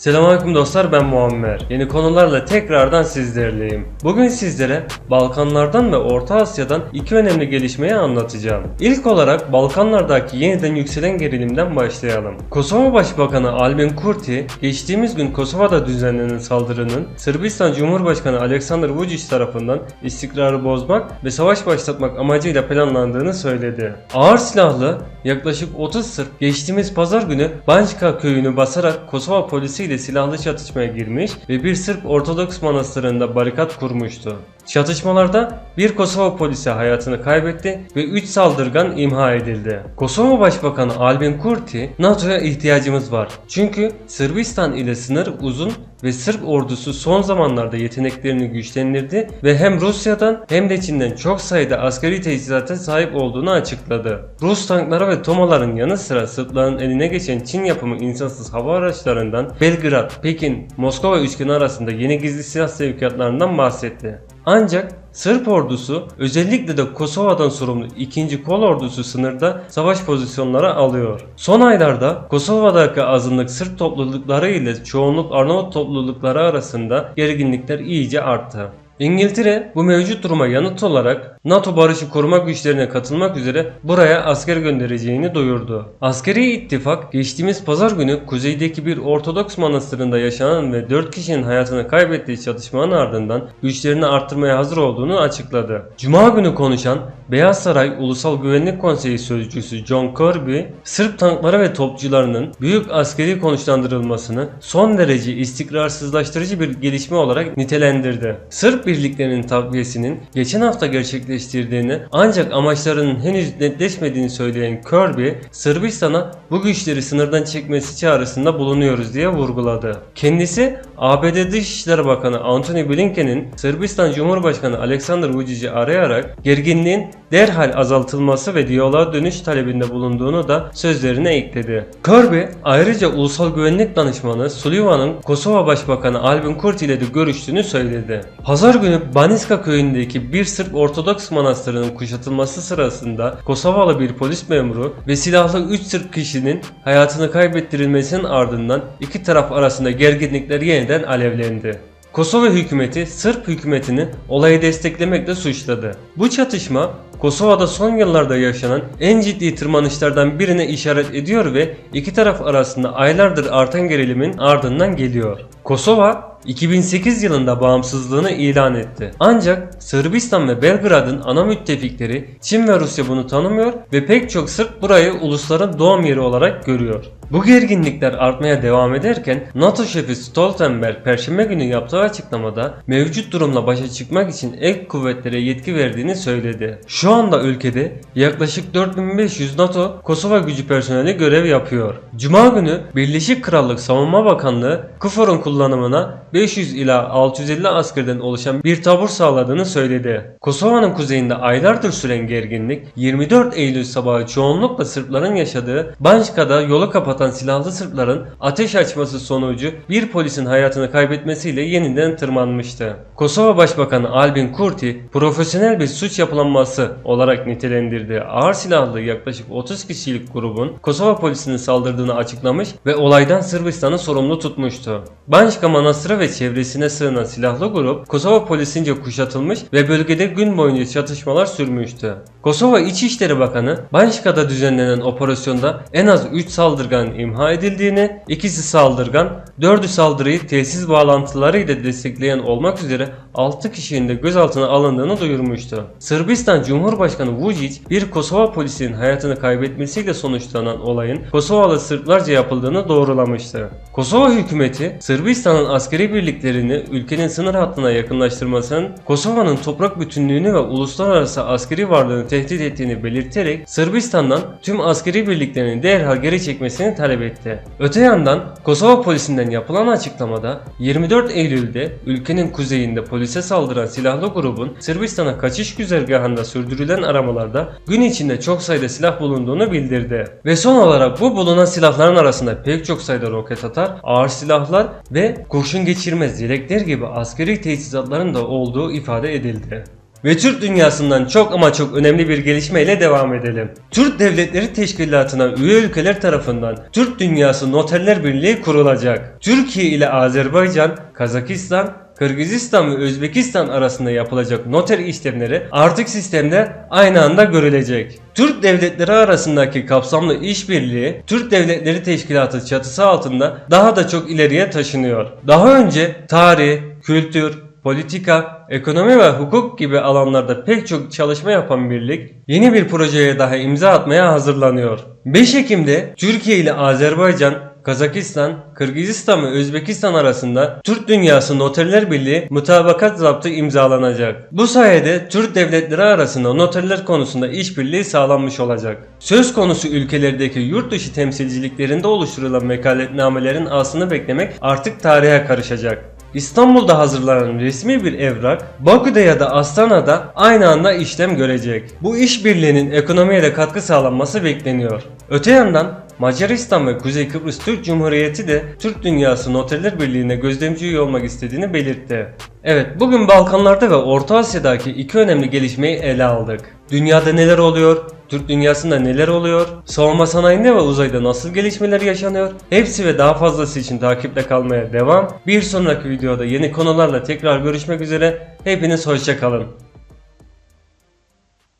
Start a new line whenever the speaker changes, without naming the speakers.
Selamünaleyküm dostlar ben Muammer. Yeni konularla tekrardan sizlerleyim. Bugün sizlere Balkanlardan ve Orta Asya'dan iki önemli gelişmeyi anlatacağım. İlk olarak Balkanlardaki yeniden yükselen gerilimden başlayalım. Kosova Başbakanı Albin Kurti, geçtiğimiz gün Kosova'da düzenlenen saldırının Sırbistan Cumhurbaşkanı Aleksandar Vučić tarafından istikrarı bozmak ve savaş başlatmak amacıyla planlandığını söyledi. Ağır silahlı yaklaşık 30 Sırp geçtiğimiz pazar günü Banjka köyünü basarak Kosova polisiyle silahlı çatışmaya girmiş ve bir Sırp Ortodoks manastırında barikat kurmuştu. Çatışmalarda bir Kosova polisi hayatını kaybetti ve 3 saldırgan imha edildi. Kosova Başbakanı Albin Kurti, NATO'ya ihtiyacımız var. Çünkü Sırbistan ile sınır uzun ve Sırp ordusu son zamanlarda yeteneklerini güçlendirdi ve hem Rusya'dan hem de Çin'den çok sayıda askeri teçhizata sahip olduğunu açıkladı. Rus tankları ve tomaların yanı sıra Sırpların eline geçen Çin yapımı insansız hava araçlarından Belgrad, Pekin, Moskova üçgeni arasında yeni gizli silah sevkiyatlarından bahsetti. Ancak Sırp ordusu özellikle de Kosova'dan sorumlu 2. Kol ordusu sınırda savaş pozisyonları alıyor. Son aylarda Kosova'daki azınlık Sırp toplulukları ile çoğunluk Arnavut toplulukları arasında gerginlikler iyice arttı. İngiltere bu mevcut duruma yanıt olarak NATO barışı koruma güçlerine katılmak üzere buraya asker göndereceğini duyurdu. Askeri ittifak geçtiğimiz pazar günü kuzeydeki bir Ortodoks manastırında yaşanan ve 4 kişinin hayatını kaybettiği çatışmanın ardından güçlerini arttırmaya hazır olduğunu açıkladı. Cuma günü konuşan Beyaz Saray Ulusal Güvenlik Konseyi sözcüsü John Kirby, Sırp tankları ve topçularının büyük askeri konuşlandırılmasını son derece istikrarsızlaştırıcı bir gelişme olarak nitelendirdi. Sırp birliklerinin takviyesinin geçen hafta gerçekleştirdiğini ancak amaçlarının henüz netleşmediğini söyleyen Kirby, Sırbistan'a bu güçleri sınırdan çekmesi çağrısında bulunuyoruz diye vurguladı. Kendisi ABD Dışişleri Bakanı Antony Blinken'in Sırbistan Cumhurbaşkanı Aleksandar Vučić'i arayarak gerginliğin derhal azaltılması ve diyaloğa dönüş talebinde bulunduğunu da sözlerine ekledi. Kirby ayrıca Ulusal Güvenlik Danışmanı Sullivan'ın Kosova Başbakanı Albin Kurti ile de görüştüğünü söyledi. Pazar günü Baniska köyündeki bir Sırp Ortodoks manastırının kuşatılması sırasında Kosovalı bir polis memuru ve silahlı 3 Sırp kişinin hayatını kaybettirilmesinin ardından iki taraf arasında gerginlikler yeniden alevlendi. Kosova hükümeti Sırp hükümetini olayı desteklemekle suçladı. Bu çatışma Kosova'da son yıllarda yaşanan en ciddi tırmanışlardan birine işaret ediyor ve iki taraf arasında aylardır artan gerilimin ardından geliyor. Kosova 2008 yılında bağımsızlığını ilan etti. Ancak Sırbistan ve Belgrad'ın ana müttefikleri Çin ve Rusya bunu tanımıyor ve pek çok Sırp burayı ulusların doğum yeri olarak görüyor. Bu gerginlikler artmaya devam ederken NATO şefi Stoltenberg perşembe günü yaptığı açıklamada mevcut durumla başa çıkmak için ek kuvvetlere yetki verdiğini söyledi. Şu anda ülkede yaklaşık 4500 NATO Kosova gücü personeli görev yapıyor. Cuma günü Birleşik Krallık Savunma Bakanlığı KFOR'un kullanımına 500 ila 650 askerden oluşan bir tabur sağladığını söyledi. Kosova'nın kuzeyinde aylardır süren gerginlik 24 Eylül sabahı çoğunlukla Sırpların yaşadığı Banjka'da yolu kapatan silahlı Sırpların ateş açması sonucu bir polisin hayatını kaybetmesiyle yeniden tırmanmıştı. Kosova Başbakanı Albin Kurti profesyonel bir suç yapılanması olarak nitelendirdiği ağır silahlı yaklaşık 30 kişilik grubun Kosova polisinin saldırdığını açıklamış ve olaydan Sırbistan'ı sorumlu tutmuştu. Banjka Manastırı ve çevresine sığınan silahlı grup Kosova polisince kuşatılmış ve bölgede gün boyunca çatışmalar sürmüştü. Kosova İçişleri Bakanı Banjka'da düzenlenen operasyonda en az 3 saldırgan imha edildiğini, ikisi saldırgan, 4'ü saldırıyı tesis bağlantılarıyla destekleyen olmak üzere 6 kişinin de gözaltına alındığını duyurmuştu. Sırbistan Cumhurbaşkanı Vučić bir Kosova polisinin hayatını kaybetmesiyle sonuçlanan olayın Kosovalı Sırplarca yapıldığını doğrulamıştı. Kosova hükümeti Sırbistan'ın askeri birliklerini ülkenin sınır hattına yakınlaştırmasının Kosova'nın toprak bütünlüğünü ve uluslararası askeri varlığını tehdit ettiğini belirterek Sırbistan'dan tüm askeri birliklerini derhal geri çekmesini talep etti. Öte yandan Kosova polisinden yapılan açıklamada 24 Eylül'de ülkenin kuzeyinde polise saldıran silahlı grubun Sırbistan'a kaçış güzergahında sürdürülen aramalarda gün içinde çok sayıda silah bulunduğunu bildirdi. Ve son olarak bu bulunan silahların arasında pek çok sayıda roket atar, ağır silahlar ve kurşun geçirmez yelekler gibi askeri teçhizatların da olduğu ifade edildi. Ve Türk dünyasından çok ama çok önemli bir gelişmeyle devam edelim. Türk Devletleri Teşkilatı'na üye ülkeler tarafından Türk Dünyası Noterler Birliği kurulacak. Türkiye ile Azerbaycan, Kazakistan, Kırgızistan ve Özbekistan arasında yapılacak noter işlemleri artık sistemde aynı anda görülecek. Türk devletleri arasındaki kapsamlı işbirliği Türk Devletleri Teşkilatı çatısı altında daha da çok ileriye taşınıyor. Daha önce tarih, kültür, politika, ekonomi ve hukuk gibi alanlarda pek çok çalışma yapan birlik yeni bir projeye daha imza atmaya hazırlanıyor. 5 Ekim'de Türkiye ile Azerbaycan, Kazakistan, Kırgızistan ve Özbekistan arasında Türk Dünyası Noterler Birliği mutabakat zaptı imzalanacak. Bu sayede Türk devletleri arasında noterler konusunda işbirliği sağlanmış olacak. Söz konusu ülkelerdeki yurt dışı temsilciliklerinde oluşturulan vekaletnamelerin aslını beklemek artık tarihe karışacak. İstanbul'da hazırlanan resmi bir evrak Bakü'de ya da Astana'da aynı anda işlem görecek. Bu işbirliğinin ekonomiye de katkı sağlanması bekleniyor. Öte yandan Macaristan ve Kuzey Kıbrıs Türk Cumhuriyeti de Türk Dünyası Noterler Birliği'ne gözlemci üye olmak istediğini belirtti. Evet bugün Balkanlarda ve Orta Asya'daki iki önemli gelişmeyi ele aldık. Dünyada neler oluyor? Türk dünyasında neler oluyor? Savunma sanayinde ve uzayda nasıl gelişmeler yaşanıyor? Hepsi ve daha fazlası için takipte kalmaya devam. Bir sonraki videoda yeni konularla tekrar görüşmek üzere. Hepiniz hoşçakalın.